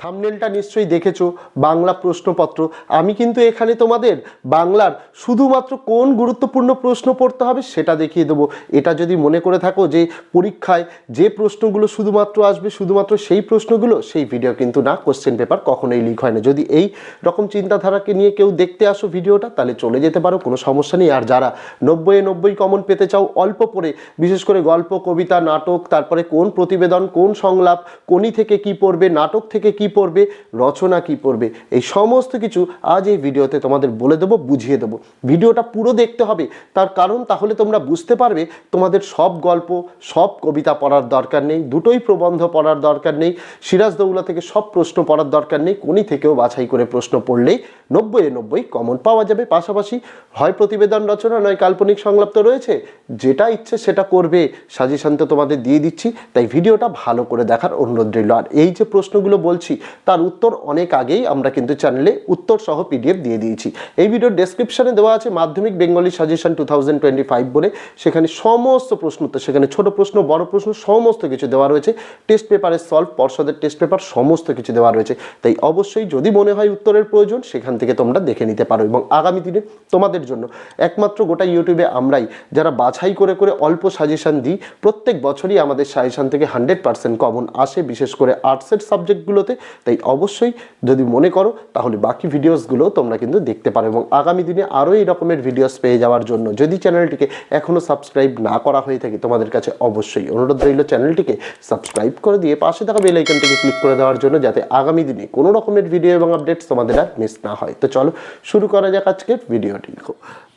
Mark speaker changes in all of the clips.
Speaker 1: থামনেলটা নিশ্চয়ই দেখেছ, বাংলা প্রশ্নপত্র। আমি কিন্তু এখানে তোমাদের বাংলার শুধুমাত্র কোন গুরুত্বপূর্ণ প্রশ্ন পড়তে হবে সেটা দেখিয়ে দেবো। এটা যদি মনে করে থাকো যে পরীক্ষায় যে প্রশ্নগুলো শুধুমাত্র আসবে, শুধুমাত্র সেই প্রশ্নগুলো, সেই ভিডিও কিন্তু না কোশ্চেন পেপার কখনোই লিক হয় না। যদি এই রকম চিন্তাধারাকে নিয়ে কেউ দেখতে আসো ভিডিওটা তাহলে চলে যেতে পারো, কোনো সমস্যা নেই। আর যারা নব্বই নব্বই কমন পেতে চাও, অল্প পড়ে, বিশেষ করে গল্প, কবিতা, নাটক, তারপরে কোন প্রতিবেদন, কোন সংলাপ, কোনি থেকে কি পড়বে, নাটক থেকে কি পড়বে, রচনা কি পড়বে, এই সমস্ত কিছু আজ এই ভিডিওতে তোমাদের বলে দেবো, বুঝিয়ে দেবো। ভিডিওটা পুরো দেখতে হবে, তার কারণ তাহলে তোমরা বুঝতে পারবে, তোমাদের সব গল্প, সব কবিতা পড়ার দরকার নেই, দুটোই প্রবন্ধ পড়ার দরকার নেই, সিরাজদৌলা থেকে সব প্রশ্ন পড়ার দরকার নেই, কোনি থেকেও বাছাই করে প্রশ্ন পড়লেই নব্বই নব্বই কমন পাওয়া যাবে। পাশাপাশি হয় প্রতিবেদন রচনা, নয় কাল্পনিক সংলাপ তো রয়েছে, যেটা ইচ্ছে সেটা করবে সাজেশন তো তোমাদের দিয়ে দিচ্ছি, তাই ভিডিওটা ভালো করে দেখার অনুরোধ রইল। আর এই যে প্রশ্নগুলো বলছি তার উত্তর অনেক আগেই আমরা কিন্তু চ্যানেলে উত্তর সহ পিডিএফ দিয়ে দিয়েছি। এই ভিডিওর ডেসক্রিপশানে দেওয়া আছে মাধ্যমিক Bengali suggestion two thousand twenty five বলে। সেখানে সমস্ত প্রশ্ন উত্তর, সেখানে ছোট প্রশ্ন, বড় প্রশ্ন, সমস্ত কিছু দেওয়া রয়েছে। টেস্ট পেপারের সলভ পর্ষদের টেস্ট পেপার সমস্ত কিছু দেওয়া রয়েছে। তাই অবশ্যই যদি মনে হয় উত্তরের প্রয়োজন, সেখান থেকে তোমরা দেখে নিতে পারো এবং আগামী দিনে তোমাদের জন্য। একমাত্র গোটা ইউটিউবে আমরাই যারা বাছাই করে করে অল্প সাজেশন দিই, প্রত্যেক বছরই আমাদের সাজেশন থেকে হান্ড্রেড পার্সেন্ট কমন আসে, বিশেষ করে আর্টসের সাবজেক্টগুলোতে তাই অবশ্যই যদি মনে করো, তাহলে বাকি ভিডিওসগুলো তোমরা কিন্তু দেখতে পারো এবং আগামী দিনে আরও এই রকমের ভিডিওস পেয়ে যাওয়ার জন্য যদি চ্যানেলটিকে এখনও সাবস্ক্রাইব না করা হয়ে থাকে, তোমাদের কাছে অবশ্যই অনুরোধ রইল চ্যানেলটিকে সাবস্ক্রাইব করে দিয়ে পাশে থাকা বেল আইকনটিকে ক্লিক করে দেওয়ার জন্য যাতে আগামী দিনে কোনো রকমের ভিডিও এবং আপডেটস তোমাদের আর মিস না হয়। তো চলো শুরু করা যাক আজকের ভিডিওটি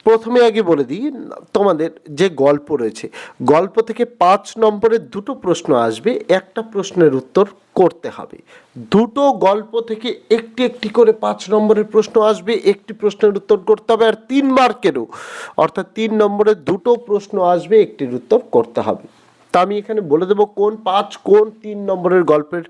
Speaker 1: প্রথমে আগে বলে দিই, তোমাদের যে গল্প রয়েছে, গল্প থেকে পাঁচ নম্বরের দুটো প্রশ্ন আসবে, একটা প্রশ্নের উত্তর করতে হবে। দুটো গল্প থেকে একটি একটি করে পাঁচ নম্বরের প্রশ্ন আসবে, একটি প্রশ্নের উত্তর করতে হবে আর তিন মার্কেরও। অর্থাৎ তিন নম্বরের দুটো প্রশ্ন আসবে, একটির উত্তর করতে হবে। তা আমি এখানে বলে দেবো কোন পাঁচ, কোন তিন নম্বরের গল্পের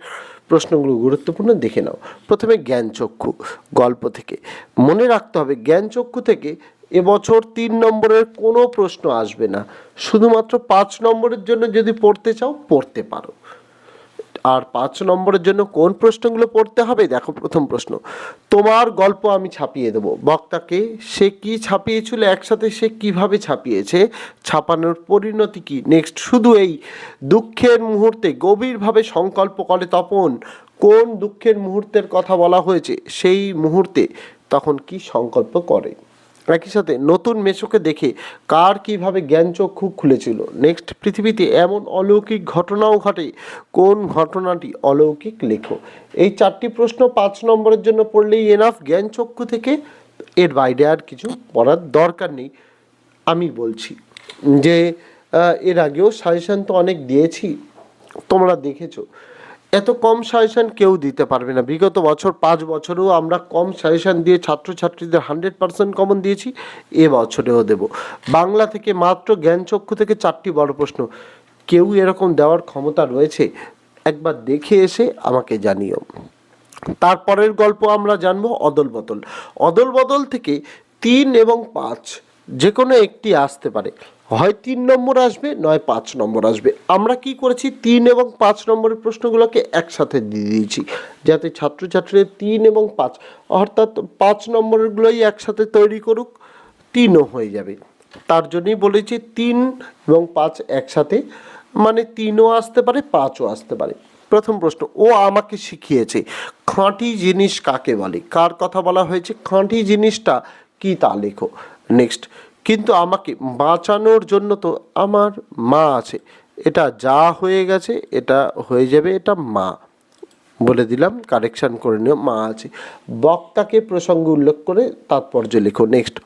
Speaker 1: প্রশ্নগুলো গুরুত্বপূর্ণ, দেখে নাও। প্রথমে জ্ঞানচক্ষু গল্প থেকে। মনে রাখতে হবে জ্ঞানচক্ষু থেকে এবছর তিন নম্বরের কোনো প্রশ্ন আসবে না। শুধুমাত্র পাঁচ নম্বরের জন্য যদি পড়তে চাও, পড়তে পারো। আর পাঁচ নম্বরের জন্য কোন প্রশ্নগুলো পড়তে হবে, দেখো প্রথম প্রশ্ন। তোমার গল্প আমি ছাপিয়ে দেবো। বক্তাকে, সে কি ছাপিয়েছিল, একসাথে সে কীভাবে ছাপিয়েছে, ছাপানোর পরিণতি কি? নেক্সট শুধু এই দুঃখের মুহূর্তে গভীরভাবে সংকল্প করে তপন, কোন দুঃখের মুহূর্তের কথা বলা হয়েছে, সেই মুহূর্তে তখন কি সংকল্প করে? একই সাথে নতুন মেশোকে দেখে কার কীভাবে জ্ঞানচক্ষু খুলেছিল। নেক্সট, পৃথিবীতে এমন অলৌকিক ঘটনাও ঘটে। কোন ঘটনাটি অলৌকিক লেখো এই চারটি প্রশ্ন পাঁচ নম্বরের জন্য পড়লেই এনাফ জ্ঞানচক্ষু থেকে এর বাইরে আর কিছু পড়ার দরকার নেই, আমি বলছি। যে এর আগেও সাজেশান তো অনেক দিয়েছি, তোমরা দেখেছ। এত কম সাজেশন কেউ দিতে পারবে না। বিগত বছর, পাঁচ বছরেও আমরা কম সাজেশন দিয়ে ছাত্রছাত্রীদের হান্ড্রেড পার্সেন্ট কমন দিয়েছি, এ বছরেও দেব। বাংলা থেকে মাত্র জ্ঞানচক্ষু থেকে চারটি বড় প্রশ্ন। কেউ এরকম দেওয়ার ক্ষমতা রয়েছে? একবার দেখে এসে আমাকে জানিও। তারপরের গল্প আমরা জানব অদল বদল। অদল বদল থেকে তিন এবং পাঁচ যে কোনো একটি আসতে পারে। হয় তিন নম্বর আসবে, নয় পাঁচ নম্বর আসবে। আমরা কি করেছি? তিন এবং পাঁচ নম্বরের প্রশ্নগুলোকে একসাথে দিয়ে দিয়েছি, যাতে ছাত্রছাত্রীদের তিন এবং পাঁচ, অর্থাৎ পাঁচ নম্বরগুলোই একসাথে তৈরি করুক, তিনও হয়ে যাবে। তার জন্যই বলেছি তিন এবং পাঁচ একসাথে মানে তিনও আসতে পারে, পাঁচও আসতে পারে। প্রথম প্রশ্ন, ও আমাকে শিখিয়েছে, খাঁটি জিনিস কাকে বলে? কার কথা বলা হয়েছে? খাঁটি জিনিসটা কি তা লেখো। নেক্সট কিন্তু আমাকে বাঁচানোর জন্য তো আমার মা আছে। এটা যা হয়ে গেছে, এটা হয়ে যাবে, এটা মা। বলে দিলাম কারেকশন করে নিও, মা আছে। বক্তাকে প্রসঙ্গ উল্লেখ করে তাৎপর্য লেখো। নেক্সট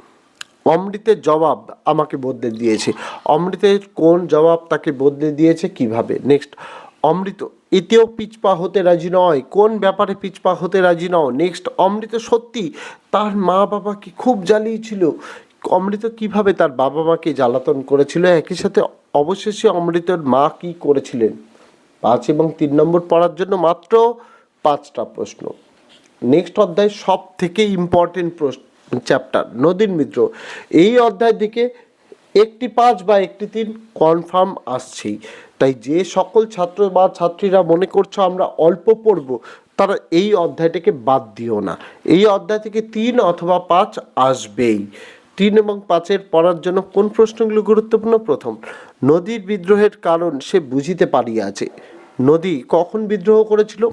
Speaker 1: অমৃতের জবাব আমাকে বদলে দিয়েছে। অমৃতের কোন জবাব তাকে বদলে দিয়েছে, কীভাবে? নেক্সট অমৃত, এতেও পিছপা হতে রাজি নয়। কোন ব্যাপারে পিছপা হতে রাজি নও? নেক্সট অমৃত সত্যি তার মা বাবাকে খুব জ্বালিয়েছিল। অমৃত কীভাবে তার বাবা মাকে জ্বালাতন করেছিল? একই সাথে অবশেষে অমৃতের মা কি করেছিলেন? পাঁচ এবং তিন নম্বর পড়ার জন্য মাত্র পাঁচটা প্রশ্ন। নেক্সট অধ্যায় সব থেকে ইম্পর্টেন্ট চ্যাপ্টার নদীর মিত্র, এই অধ্যায় থেকে একটি পাঁচ বা একটি তিন কনফার্ম আসছেই। তাই যে সকল ছাত্র বা ছাত্রীরা মনে করছ আমরা অল্প পড়ব, তারা এই অধ্যায়টাকে বাদ দিও না। এই অধ্যায় থেকে তিন অথবা পাঁচ আসবেই। তিন এবং পাঁচের পড়ার জন্য কোন প্রশ্নগুলো গুরুত্বপূর্ণ? প্রথম, নদীর বিদ্রোহের কারণ সে বুঝিতে পারিয়াছে। নদী কখন বিদ্রোহ করেছিল?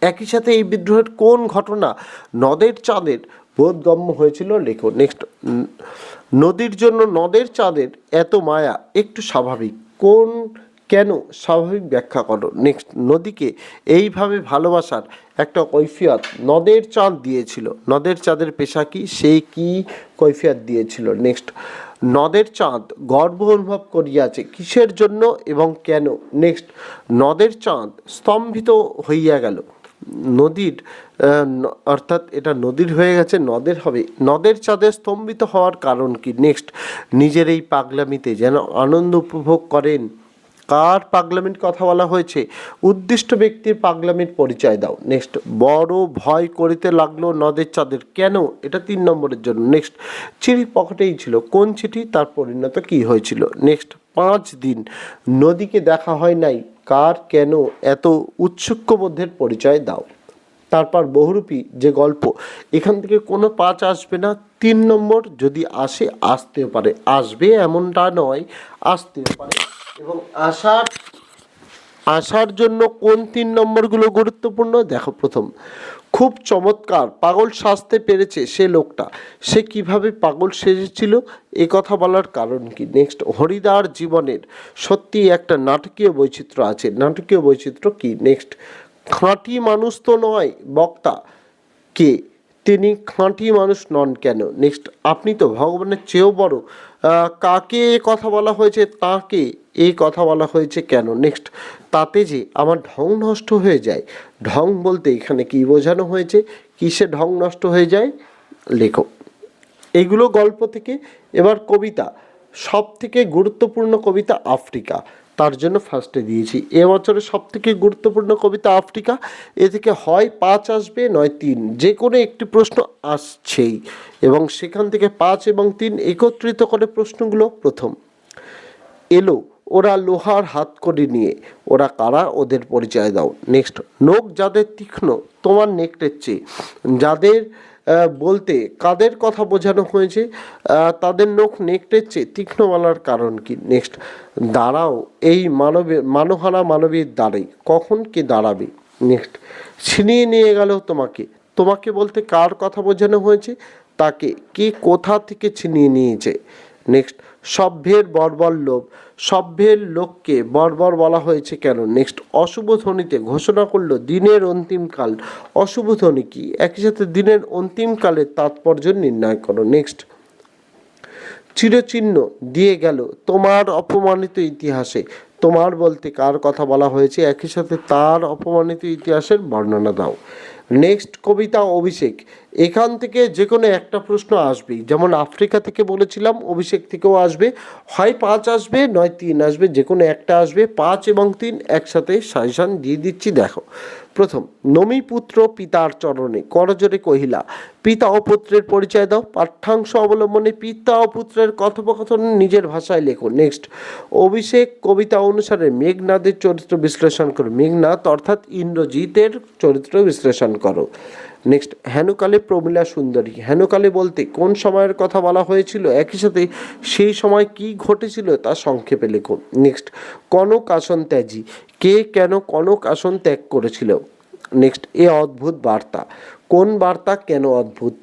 Speaker 1: একই সাথে এই বিদ্রোহের কোন ঘটনা? নদের চাঁদের বোধগম্য হয়েছিল? লেখো। নেক্সট নদীর জন্য নদের চাঁদের এত মায়া, একটু স্বাভাবিক। কোন কেন স্বাভাবিক ব্যাখ্যা করো? নেক্সট নদীকে এইভাবে ভালোবাসার একটা কৈফিয়ত নদের চাঁদ দিয়েছিল। নদের চাঁদের পেশা কি? সে কি কৈফিয়ত দিয়েছিল? নেক্সট নদের চাঁদ গর্ব অনুভব করিয়াছে কিসের জন্য এবং কেন? নেক্সট নদের চাঁদ স্তম্ভিত হইয়া গেল। নদীর অর্থাৎ এটা নদীর হয়ে গেছে, নদের হবে। নদের চাঁদে স্তম্ভিত হওয়ার কারণ কি? নেক্সট নিজের এই পাগলামিতে যেন আনন্দ উপভোগ করেন। কার পাগলামির কথা বলা হয়েছে? উদ্দিষ্ট ব্যক্তির পাগলামির পরিচয় দাও। নেক্সট, বড় ভয় করিতে লাগল নদের চাঁদের। কেন? এটা তিন নম্বরের জন্য। নেক্সট চিঠি পকেটেই ছিল। কোন চিঠি? তার পরিণত কি হয়েছিল? নেক্সট, পাঁচ দিন নদীকে দেখা হয় নাই। কার, কেন? এত উৎসুক্য বোধের পরিচয় দাও। তারপর বহুরূপী যে গল্প, এখান থেকে কোনো পাঁচ আসবে না। তিন নম্বর, যদি আসে, আসতেও পারে। আসবে এমনটা নয়, আসতেও পারে। এবং আসার আসার জন্য কোন তিন নম্বরগুলো গুরুত্বপূর্ণ? দেখো প্রথম, খুব চমৎকার, পাগল সাজতে পেরেছে সে লোকটা। সে কীভাবে পাগল সেজেছিল? এ কথা বলার কারণ কি? নেক্সট হরিদার জীবনের সত্যি একটা নাটকীয় বৈচিত্র্য আছে। নাটকীয় বৈচিত্র্য কি? নেক্সট খাঁটি মানুষ তো নয়, বক্তা। কে? তিনি খাঁটি মানুষ নন কেন? নেক্সট আপনি তো ভগবানের চেয়েও বড়। কাকে কথা বলা হয়েছে, তাকে এই কথা বলা হয়েছে কেন? নেক্সট তাতে যে আমার ঢং নষ্ট হয়ে যায়। ঢং বলতে এখানে কি বোঝানো হয়েছে? কিসে ঢং নষ্ট হয়ে যায়? লেখো। এগুলো গল্প থেকে, এবার কবিতা। সব থেকে গুরুত্বপূর্ণ কবিতা আফ্রিকা। তার জন্য ফার্স্টে দিয়েছি। এবছরের সব থেকে গুরুত্বপূর্ণ কবিতা আফ্রিকা এ থেকে হয় পাঁচ আসবে, নয় তিন। যে কোনো একটি প্রশ্ন আসছেই, এবং সেখান থেকে পাঁচ এবং তিন একত্রিত করে প্রশ্নগুলো প্রথম। এলো, ওরা লোহার হাত করে নিয়ে, ওরা কারা, ওদের পরিচয় দাও। নেক্সট নোক যাদের তীক্ষ্ণ, তোমার নেকটের চেয়ে। যাদের বলতে কাদের কথা বোঝানো হয়েছে? তাদের নোখ নেকড়ের চেয়ে তীক্ষ্ণ বলার কারণ কি? নেক্সট দাঁড়াও, এই মানবের মানহারা মানবীর দ্বারাই কখন কে দাঁড়াবে? নেক্সট ছিনিয়ে নিয়ে গেল তোমাকে। তোমাকে বলতে কার কথা বোঝানো হয়েছে? তাকে কে কোথা থেকে ছিনিয়ে নিয়েছে? নেক্সট সভ্যের বর্বর লোভ। সভ্যের লোককে বর্বর বলা হয়েছে কেন? নেক্সট অশুভ ধ্বনিতে ঘোষণা করল দিনের অন্তিমকাল অশুভ ধ্বনি কি? একই সাথে দিনের অন্তিমকালের তাৎপর্য নির্ণয় করো। নেক্সট চিরচিহ্ন দিয়ে গেল তোমার অপমানিত ইতিহাসে। তোমার বলতে কার কথা বলা হয়েছে? একই সাথে তার অপমানিত ইতিহাসের বর্ণনা দাও। নেক্সট কবিতা অভিষেক। এখান থেকে যে কোনো একটা প্রশ্ন আসবেই। যেমন আফ্রিকা থেকে বলেছিলাম, অভিষেক থেকেও আসবে। হয় পাঁচ আসবে, নয় তিন আসবে, যে কোনো একটা আসবে। পাঁচ এবং তিন একসাথে সাজেশন দিয়ে দিচ্ছি, দেখো। প্রথম নমিপুত্র পিতার চরণে করজোরে কহিলা, পিতা ও পুত্রের পরিচয় দাও। পাঠ্যাংশ অবলম্বনে পিতা ও পুত্রের কথোপকথন নিজের ভাষায় লেখো। নেক্সট অভিষেক কবিতা অনুসারে মেঘনাদের চরিত্র বিশ্লেষণ করো। মেঘনাথ অর্থাৎ ইন্দ্রজিতের চরিত্র বিশ্লেষণ করো। নেক্সট হেনুকালে প্রমীলা সুন্দরী হেনুকালে বলতে কোন সময়ের কথা বলা হয়েছিল? একই সাথে সেই সময় কি ঘটেছিল তা সংক্ষেপে লেখো নেক্সট কনক আসন ত্যাজি। কে কেন কনক আসন ত্যাগ করেছিল? নেক্সট এ অদ্ভুত বার্তা। কোন বার্তা কেন অদ্ভুত?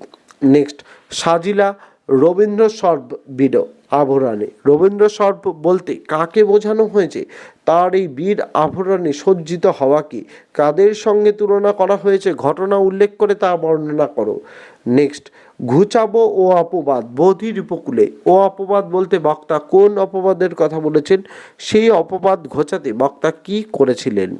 Speaker 1: নেক্সট সাজিলা রবীন্দ্র সর্ব বিড। আভরণে। রবীন্দ্র সর্ব বলতে কাকে বোঝানো হয়েছে? তার এই বীর আভরণে সজ্জিত হওয়াকে কাদের সঙ্গে তুলনা করা হয়েছে? ঘটনা উল্লেখ করে তা বর্ণনা করো। নেক্সট, ঘুচাবো ও অপবাদ, বোধির উপকূলে। ও অপবাদ বলতে বক্তা কোন অপবাদের কথা বলেছেন? সেই অপবাদ ঘোচাতে বক্তা কি করেছিলেন?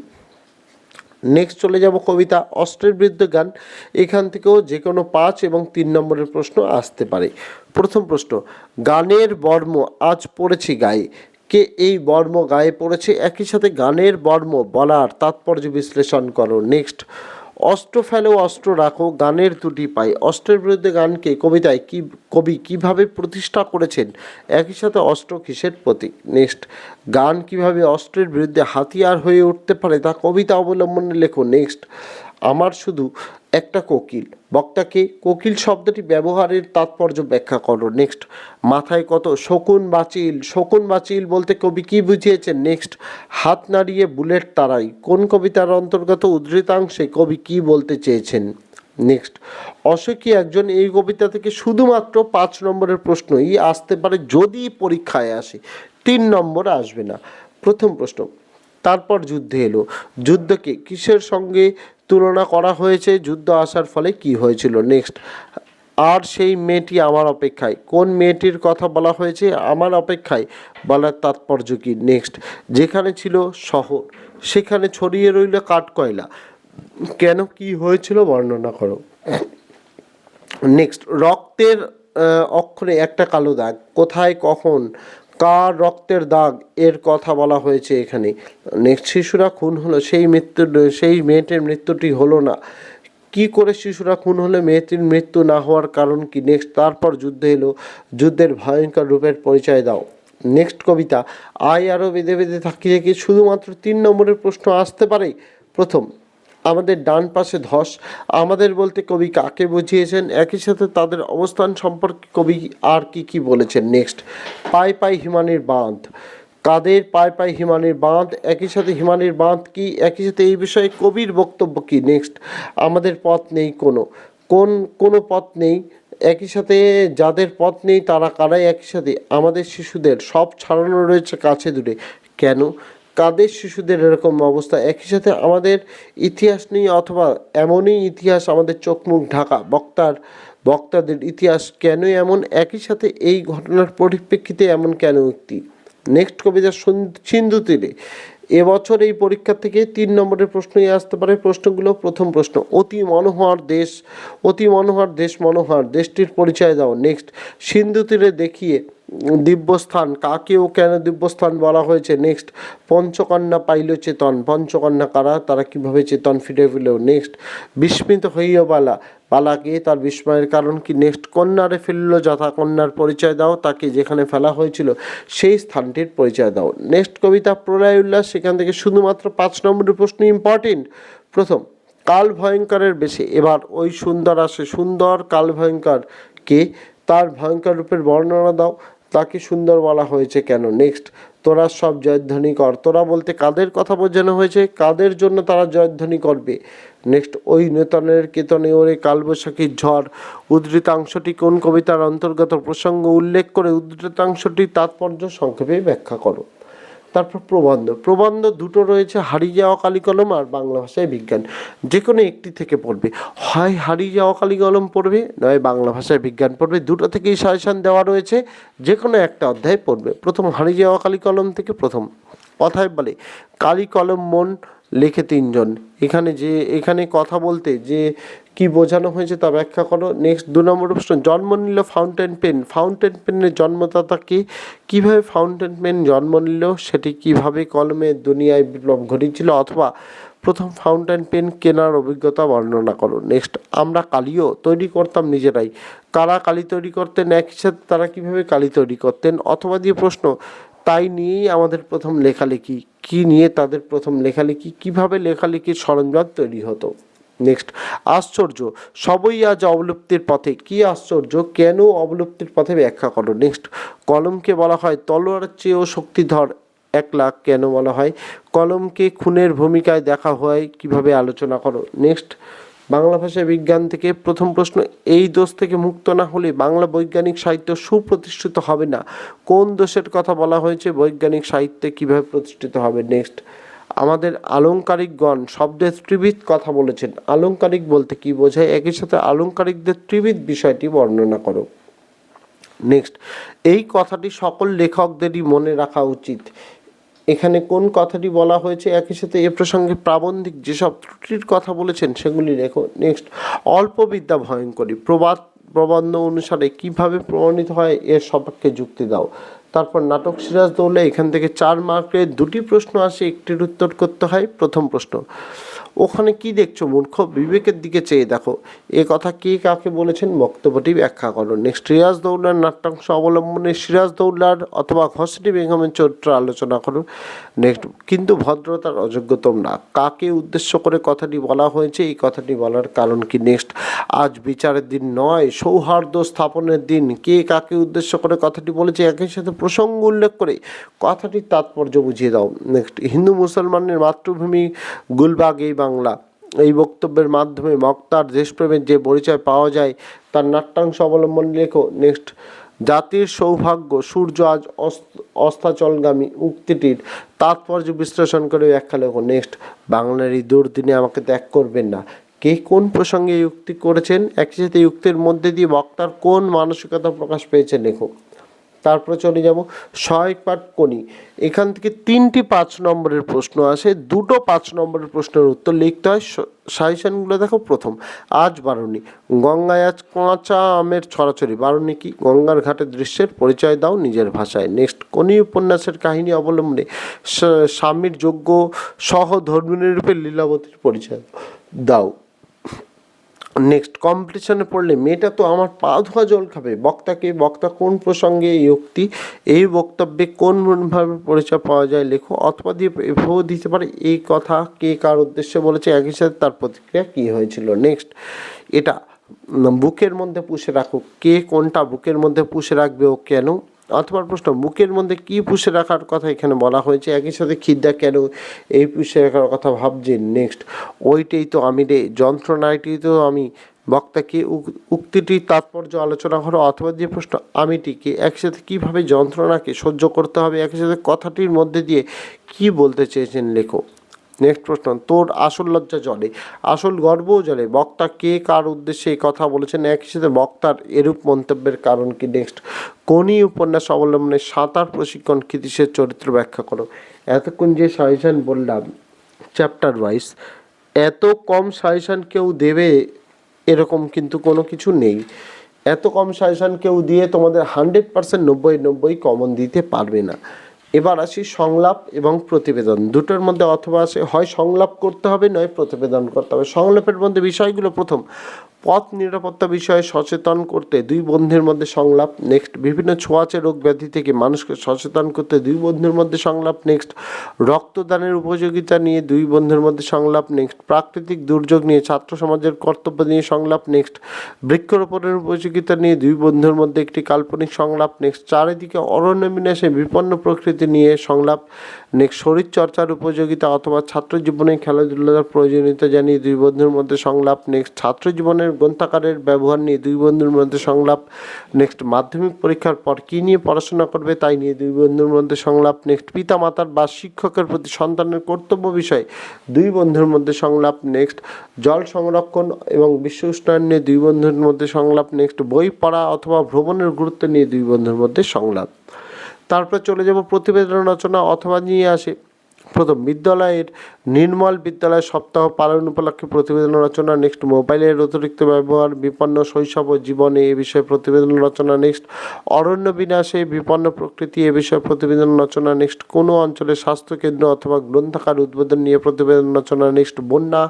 Speaker 1: নেক্সট চলে যাব কবিতা, অস্ত্রের বৃদ্ধ গান। এখান থেকেও যে কোনো পাঁচ এবং তিন নম্বরের প্রশ্ন আসতে পারে। প্রথম প্রশ্ন, গানের বর্ম আজ পড়েছি গায়ে। কে এই বর্ম গায়ে পড়েছে? একই সাথে গানের বর্ম বলার তাৎপর্য বিশ্লেষণ করো। নেক্সট অস্ত্র ফেলো, অস্ত্র রাখো, গানের দুটি পাই অস্ত্রের বিরুদ্ধে গানকে কবিতায় কি, কবি কীভাবে প্রতিষ্ঠা করেছেন? একই সাথে অস্ত্র কিসের প্রতীক নেক্সট, গান কীভাবে অস্ত্রের বিরুদ্ধে হাতিয়ার হয়ে উঠতে পারে তা কবিতা অবলম্বনে লেখো। নেক্সট, আমার শুধু একটা কোকিল। বক্তাকে কোকিল শব্দটি ব্যবহারের তাৎপর্য ব্যাখ্যা করো। নেক্সট মাথায় কত শকুন বাচিল শকুন বাচিল বলতে কবি কি বুঝিয়েছেন? নেক্সট হাত নাড়িয়ে বুলেট তারাই। কোন কবিতার অন্তর্গত উদ্ধৃতাংশে কবি কি বলতে চেয়েছেন? নেক্সট অশোকী একজন এই কবিতা থেকে শুধুমাত্র পাঁচ নম্বরের প্রশ্নই আসতে পারে যদি পরীক্ষায় আসে। তিন নম্বর আসবে না। প্রথম প্রশ্ন তারপর যুদ্ধে এলো। যুদ্ধকে কিসের সঙ্গে তুলনা করা হয়েছে? যুদ্ধ আসার ফলে কি হয়েছিল? নেক্সট আর সেই মেয়েটি আমার অপেক্ষায়। কোন মেয়েটির কথা বলা হয়েছে? আমার অপেক্ষায় বলার তাৎপর্য কি? নেক্সট যেখানে ছিল শহর, সেখানে ছড়িয়ে রইল কাঠকয়লা। কেন কি হয়েছিল বর্ণনা করো। নেক্সট রক্তের অক্ষরে একটা কালো দাগ। কোথায়, কখন কার রক্তের দাগ? এর কথা বলা হয়েছে এখানে। নেক্সট শিশুরা খুন হলো, সেই মৃত্যু, সেই মেয়েটির মৃত্যুটি হলো না। কি করে শিশুরা খুন হলে মেয়েটির মৃত্যু না হওয়ার কারণ কি? নেক্সট, তারপর যুদ্ধ এলো। যুদ্ধের ভয়ঙ্কর রূপের পরিচয় দাও। নেক্সট কবিতা আয় আরও বেঁধে বেঁধে থাকিয়ে কি শুধুমাত্র তিন নম্বরের প্রশ্ন আসতে পারে? প্রথম আমাদের ডান পাশে ধস। আমাদের বলতে কবি কাকে বুঝিয়েছেন? একই সাথে তাদের অবস্থান সম্পর্কে কবি আর কি কি বলেছেন? নেক্সট পাই পাই হিমানির বাঁধ। কাদের পায় পায় হিমানির বাঁধ? একই সাথে হিমানির বাঁধ কি? একই সাথে এই বিষয়ে কবির বক্তব্য কি? নেক্সট আমাদের পথ নেই কোনো। কোন, কোনো পথ নেই। একই সাথে যাদের পথ নেই তারা কারাই একই সাথে? আমাদের শিশুদের সব ছাড়ানো রয়েছে কাছে দূরে। কেন? কাদের শিশুদের এরকম অবস্থা? একই সাথে আমাদের ইতিহাস নেই অথবা এমনই ইতিহাস আমাদের চোখ মুখ ঢাকা, বক্তার, বক্তাদের ইতিহাস কেন এমন? একই সাথে এই ঘটনার পরিপ্রেক্ষিতে এমন কেন উক্তি নেক্সট কবিতা সুন- সিন্ধু তীরে। এবছর এই পরীক্ষা থেকে তিন নম্বরের প্রশ্নই আসতে পারে। প্রশ্নগুলো, প্রথম প্রশ্ন, অতি মনোহর দেশ, অতি মনোহর দেশ, মনোহর দেশটির পরিচয় দাও। নেক্সট, সিন্ধু তীরে দেখিয়ে দিব্যস্থান, কাকে ও কেন দিব্যস্থান বলা হয়েছে? নেক্সট পঞ্চকন্যা পাইল চেতন। পঞ্চকন্যা কারা? তারা কীভাবে চেতন ফিরে পেল? নেক্সট বিস্মিত হইয়া বালা। বালাকে তার বিস্ময়ের কারণ কি? নেক্সট কন্যারে ফেলল যথা কন্যার পরিচয় দাও। তাকে যেখানে ফেলা হয়েছিল, সেই স্থানটির পরিচয় দাও। নেক্সট কবিতা প্রলয় উল্লাস সেখান থেকে শুধুমাত্র পাঁচ নম্বরের প্রশ্ন ইম্পর্টেন্ট প্রথম, কাল ভয়ঙ্করের বেশি। এবার ওই সুন্দর আসে। সুন্দর, কাল ভয়ঙ্কর। কে? তার ভয়ঙ্কর রূপের বর্ণনা দাও। তাকে সুন্দর বলা হয়েছে কেন? নেক্সট তোরা সব জয়ধ্বনি কর। তোরা বলতে কাদের কথা বোঝানো হয়েছে? কাদের জন্য তারা জয়ধ্বনি করবে? নেক্সট ওই নেতনের কেতনে ওরে কালবৈশাখীর ঝড়। উদ্ধৃতাংশটি কোন কবিতার অন্তর্গত প্রসঙ্গ? উল্লেখ করে উদ্ধৃতাংশটি তাৎপর্য সংক্ষেপে ব্যাখ্যা করো। তারপর প্রবন্ধ। প্রবন্ধ দুটো রয়েছে, হারিয়ে যাওয়া কালি কলম আর বাংলা ভাষায় বিজ্ঞান। যে কোনো একটি থেকে পড়বে। হয় হারিয়ে যাওয়া কালি কলম পড়বে, নয় বাংলা ভাষায় বিজ্ঞান পড়বে। দুটো থেকেই সাজেশন দেওয়া রয়েছে যে কোনো একটা অধ্যায় পড়বে। প্রথম হারিয়ে যাওয়া কালি কলম থেকে প্রথম। কথায় বলে কালি কলম মন লেখে তিনজন। এখানে যে, এখানে কথা বলতে যে কি বোঝানো হয়েছে তা ব্যাখ্যা করো। নেক্সট দু নম্বর প্রশ্ন, জন্ম নিল ফাউন্টেন পেন ফাউন্টেন পেনের জন্মদাতা কি? কীভাবে ফাউন্টেন পেন জন্ম নিল? সেটি কীভাবে কলমে দুনিয়ায় বিপ্লব ঘটিয়েছিল? অথবা প্রথম ফাউন্টেন পেন কেনার অভিজ্ঞতা বর্ণনা করো। নেক্সট আমরা কালিও তৈরি করতাম নিজেরাই। কারা কালি তৈরি করতেন? একই সাথে তারা কীভাবে কালি তৈরি করতেন? অথবা দিয়ে প্রশ্ন, তাই নিয়েই আমাদের প্রথম লেখালেখি। কি নিয়ে তাদের প্রথম লেখালেখি? কীভাবে লেখালেখির সরঞ্জাম তৈরি হতো? নেক্সট আশ্চর্য। সবই আজ অবলুপ্তির পথে। কি আশ্চর্য? কেন অবলুপ্তির পথে ব্যাখ্যা করো? নেক্সট কলমকে বলা হয় তলোয়ারের চেয়েও শক্তিধর এক লাখ, কেন বলা হয়? কলমকে খুনের ভূমিকায় দেখা হয় কীভাবে আলোচনা করো? নেক্সট বাংলা ভাষা বিজ্ঞান থেকে প্রথম প্রশ্ন, এই দোষ থেকে মুক্ত না হলে বাংলা বৈজ্ঞানিক সাহিত্য সুপ্রতিষ্ঠিত হবে না। কোন দোষের কথা বলা হয়েছে? বৈজ্ঞানিক সাহিত্যে কীভাবে প্রতিষ্ঠিত হবে? নেক্সট আমাদের আলংকারিকগণ শব্দের ত্রিবিধ কথা বলেছেন। আলংকারিক বলতে কি বোঝায়? একই সাথে আলংকারিকদের ত্রিবিধ বিষয়টি বর্ণনা করো। নেক্সট এই কথাটি সকল লেখকদেরই মনে রাখা উচিত। এখানে কোন কথাটি বলা হয়েছে? একই সাথে এ প্রসঙ্গে প্রাবন্ধিক যেসব ত্রুটির কথা বলেছেন, সেগুলি লেখো। নেক্সট অল্প বিদ্যা ভয়ঙ্করী। প্রবাদ প্রবন্ধ অনুসারে কীভাবে প্রমাণিত হয়? এর সপক্ষে যুক্তি দাও। তারপর নাটক সিরাজ দৌলে এখান থেকে চার মার্কের দুটি প্রশ্ন আসে, একটির উত্তর করতে হয়, প্রথম প্রশ্ন। ওখানে কি দেখছ মূর্খ? বিবেকের দিকে চেয়ে দেখো। এ কথা কে কাকে বলেছেন বক্তব্যটি ব্যাখ্যা করো। নেক্সট সিরাজ দৌলার নাট্যাংশ অবলম্বনে সিরাজ দৌলার অথবা ঘসটি বেগমের চরিত্র আলোচনা করো। নেক্সট কিন্তু ভদ্রতার অযোগ্য তোমরা। কাকে উদ্দেশ্য করে কথাটি বলা হয়েছে? এই কথাটি বলার কারণ কি? নেক্সট আজ বিচারের দিন নয়, সৌহার্দ্য স্থাপনের দিন। কে কাকে উদ্দেশ্য করে কথাটি বলেছে? একই সাথে প্রসঙ্গ উল্লেখ করে, কথাটির তাৎপর্য বুঝিয়ে দাও। নেক্সট, হিন্দু মুসলমানের মাতৃভূমি গুলবাগ, এই বাংলা। এই বক্তব্যের মাধ্যমে বক্তার দেশপ্রেমের যে পরিচয় পাওয়া যায়, তার নাট্যাংশ অবলম্বন লেখো। নেক্সট, জাতির সৌভাগ্য, সূর্য আজ অস্ত- অস্তাচলগামী উক্তিটির তাৎপর্য বিশ্লেষণ করে ব্যাখ্যা লেখো। নেক্সট, বাংলার এই দুর্দিনে আমাকে ত্যাগ করবেন না। কে কোন প্রসঙ্গে উক্তি করেছেন? একই সাথে উক্তির মধ্যে দিয়ে বক্তার কোন মানসিকতা প্রকাশ পেয়েছে লেখো। তারপরে চলে যাব সহায়ক পাঠ কোনি এখান থেকে তিনটি পাঁচ নম্বরের প্রশ্ন আসে। দুটো পাঁচ নম্বরের প্রশ্নের উত্তর লিখতে হয়। সাজেশনগুলো দেখো প্রথম। আজ বারণী। গঙ্গায় আজ কাঁচা আমের ছড়াছড়ি। বারণী কি? গঙ্গার ঘাটের দৃশ্যের পরিচয় দাও নিজের ভাষায়। নেক্সট, কোনি উপন্যাসের কাহিনী অবলম্বনে স্বামীর যোগ্য সহ রূপে লীলাবতীর পরিচয় দাও। নেক্সট কম্পিটিশনে পড়লে মেয়েটা তো আমার পা ধোয়া জল খাবে। বক্তাকে, বক্তা কোন প্রসঙ্গে এই উক্তি? এই বক্তব্যে কোন ভাবে পরিচয় পাওয়া যায় লেখো? অথবা দিয়ে এভাবেও দিতে পারে এই কথা কে কার উদ্দেশ্যে বলেছে, একই সাথে তার প্রতিক্রিয়া কী হয়েছিল? নেক্সট এটা বুকের মধ্যে পুষে রাখো। কে কোনটা বুকের মধ্যে পুষে রাখবে ও কেন? অথবা প্রশ্ন, বুকের মধ্যে কি পুষে রাখার কথা এখানে বলা হয়েছে? একই সাথে খিদ্দা কেন এই পুষে রাখার কথা ভাবছে? নেক্সট ওইটাই তো আমি রে যন্ত্রণাটি তো আমি বক্তাকে উক- উক্তিটির তাৎপর্য আলোচনা করো অথবা যে প্রশ্ন, আমিটিকে একসাথে কীভাবে যন্ত্রণাকে সহ্য করতে হবে? একই সাথে কথাটির মধ্যে দিয়ে কি বলতে চেয়েছেন লেখো নেক্সট প্রশ্ন, তোর আসল লজ্জা জলে, আসল গর্বও জলে, বক্তা কে কার উদ্দেশ্যে এই কথা বলেছেন? একই সাথে বক্তার এরূপ মন্তব্যের কারণ কি? নেক্সট কোনই উপন্যাস অবলম্বনে সাঁতার প্রশিক্ষণ কৃতিশের চরিত্র ব্যাখ্যা করো? এতক্ষণ যে সাজেশন বললাম চ্যাপ্টার ওয়াইজ এত কম সাজেশন কেউ দেবে এরকম কিন্তু কোনো কিছু নেই। এত কম সাজেশন কেউ দিয়ে তোমাদের হান্ড্রেড পার্সেন্ট নব্বই নব্বই কমন দিতে পারবে না। এবার আসি সংলাপ এবং প্রতিবেদন। দুটোর মধ্যে অথবা আসে হয় সংলাপ করতে হবে, নয় প্রতিবেদন করতে হবে। সংলাপের মধ্যে বিষয়গুলো প্রথম। পথ নিরাপত্তা বিষয়ে সচেতন করতে দুই বন্ধুর মধ্যে সংলাপ নেক্সট বিভিন্ন ছোঁয়াচে রোগ ব্যাধি থেকে মানুষকে সচেতন করতে দুই বন্ধুর মধ্যে সংলাপ নেক্সট রক্তদানের উপযোগিতা নিয়ে দুই বন্ধুর মধ্যে সংলাপ নেক্সট প্রাকৃতিক দুর্যোগ নিয়ে, ছাত্র সমাজের কর্তব্য নিয়ে সংলাপ নেক্সট বৃক্ষরোপণের উপযোগিতা নিয়ে দুই বন্ধুর মধ্যে একটি কাল্পনিক সংলাপ নেক্সট চারিদিকে অরণ্য বিনাশে বিপন্ন প্রকৃতি নিয়ে সংলাপ নেক্সট শরীরচর্চার উপযোগিতা অথবা ছাত্র জীবনে খেলাধুলার প্রয়োজনীয়তা জানিয়ে দুই বন্ধুর মধ্যে সংলাপ নেক্সট ছাত্র জীবনের গ্রন্থাকারের ব্যবহার নিয়ে দুই বন্ধুর মধ্যে সংলাপ, নেক্সট মাধ্যমিক পরীক্ষার পর কী নিয়ে পড়াশোনা করবে তাই নিয়ে দুই বন্ধুর মধ্যে সংলাপ, নেক্সট পিতা মাতার বা শিক্ষকের প্রতি সন্তানের কর্তব্য বিষয়ে দুই বন্ধুর মধ্যে সংলাপ, নেক্সট জল সংরক্ষণ এবং বিশ্ব উষ্ণায়ন নিয়ে দুই বন্ধুর মধ্যে সংলাপ, নেক্সট বই পড়া অথবা ভ্রমণের গুরুত্ব নিয়ে দুই বন্ধুর মধ্যে সংলাপ। তারপর চলে যাব প্রতিবেদন রচনা অথবা নিয়ে আসে। প্রথম বিদ্যালয়ের নির্মল বিদ্যালয় সপ্তাহ পালন উপলক্ষে প্রতিবেদন রচনা, নেক্সট মোবাইলের অতিরিক্ত ব্যবহার, বিপন্ন শৈশব ও জীবনে এ বিষয়ে প্রতিবেদন রচনা, নেক্সট অরণ্য বিনাশে বিপন্ন প্রকৃতি, এ বিষয়ে প্রতিবেদন রচনা, নেক্সট কোনো অঞ্চলে স্বাস্থ্যকেন্দ্র অথবা গ্রন্থাগার উদ্বোধন নিয়ে প্রতিবেদন রচনা, নেক্সট বন্যা,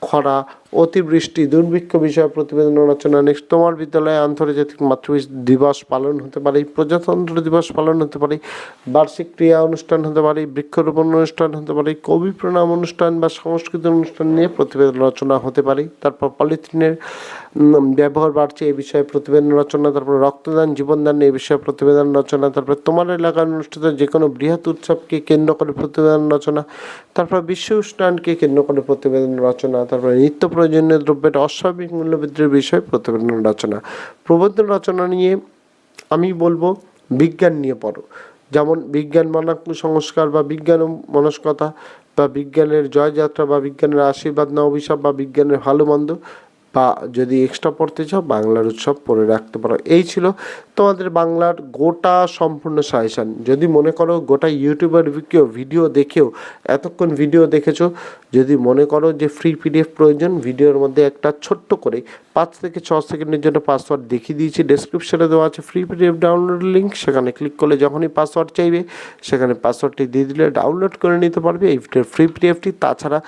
Speaker 1: খরা অতিবৃষ্টি, দুর্ভিক্ষ বিষয়ে প্রতিবেদন রচনা নেক্সট। তোমার বিদ্যালয়ে আন্তর্জাতিক মাতৃ দিবস পালন হতে পারে, প্রজাতন্ত্র দিবস পালন হতে পারে, বার্ষিক ক্রিয়া অনুষ্ঠান হতে পারে, বৃক্ষরোপণ অনুষ্ঠান হতে পারে, কবি প্রণাম অনুষ্ঠান বা সংস্কৃত অনুষ্ঠান নিয়ে প্রতিবেদন রচনা হতে পারে। তারপর পলিথিনের ব্যবহার বাড়ছে এই বিষয়ে প্রতিবেদন রচনা, তারপর রক্তদান, জীবনদান এই বিষয়ে প্রতিবেদন রচনা, তারপর তোমার এলাকায় অনুষ্ঠিত যে কোনো বৃহৎ উৎসবকে কেন্দ্র করে প্রতিবেদন রচনা, তারপর বিশ্ব উষ্ণায়নকে কেন্দ্র করে প্রতিবেদন রচনা, তারপরে নিত্য প্রয়োজনীয় দ্রব্যের অস্বাভাবিক মূল্যবৃদ্ধির বিষয়ে প্রতিবেদন রচনা। প্রবন্ধ রচনা নিয়ে আমি বলব বিজ্ঞান নিয়ে পড়ো। যেমন বিজ্ঞান মানা কুসংস্কার বা বিজ্ঞান মনস্কতা বা বিজ্ঞানের জয়যাত্রা বা বিজ্ঞানের আশীর্বাদ না অভিশাপ বা বিজ্ঞানের ভালো মন্দ বা যদি এক্সট্রা পড়তে চাও, বাংলার উৎসব পড়ে রাখতে পারো। এই ছিল তোমাদের বাংলার গোটা সম্পূর্ণ সাজেশান যদি মনে করো গোটা ইউটিউবের ভিডিও দেখেও, এতক্ষণ ভিডিও দেখেছ, যদি মনে করো যে ফ্রি পিডিএফ প্রয়োজন ভিডিওর মধ্যে একটা ছোট্ট করে পাঁচ থেকে ছ সেকেন্ডের জন্য পাসওয়ার্ড দেখিয়ে দিয়েছি। ডেসক্রিপশনে দেওয়া আছে ফ্রি পিডিএফ ডাউনলোড লিঙ্ক সেখানে ক্লিক করলে যখনই পাসওয়ার্ড চাইবে, সেখানে পাসওয়ার্ডটি দিয়ে দিলে ডাউনলোড করে নিতে পারবে। এই ফ্রি পিডিএফটি তাছাড়া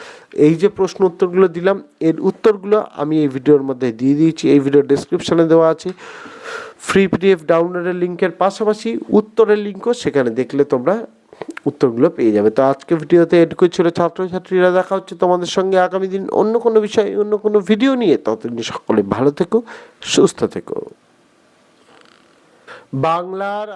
Speaker 1: এই যে প্রশ্ন উত্তরগুলো দিলাম, এর উত্তরগুলো আমি এই ভিডিওর মধ্যে দিয়ে দিয়েছি, এই ভিডিওর ডেসক্রিপশনে দেওয়া আছে। ফ্রি পিডিএফ ডাউনলোডের লিঙ্কের পাশাপাশি উত্তরের লিঙ্কও সেখানে দেখলে তোমরা উত্তরগুলো পেয়ে যাবে। তো আজকে ভিডিওতে এটুকুই ছিল ছাত্রছাত্রীরা, দেখা হচ্ছে তোমাদের সঙ্গে আগামী দিন অন্য কোনো বিষয়ে, অন্য কোনো ভিডিও নিয়ে। ততদিন সকলে ভালো থেকো, সুস্থ থেকো। বাংলার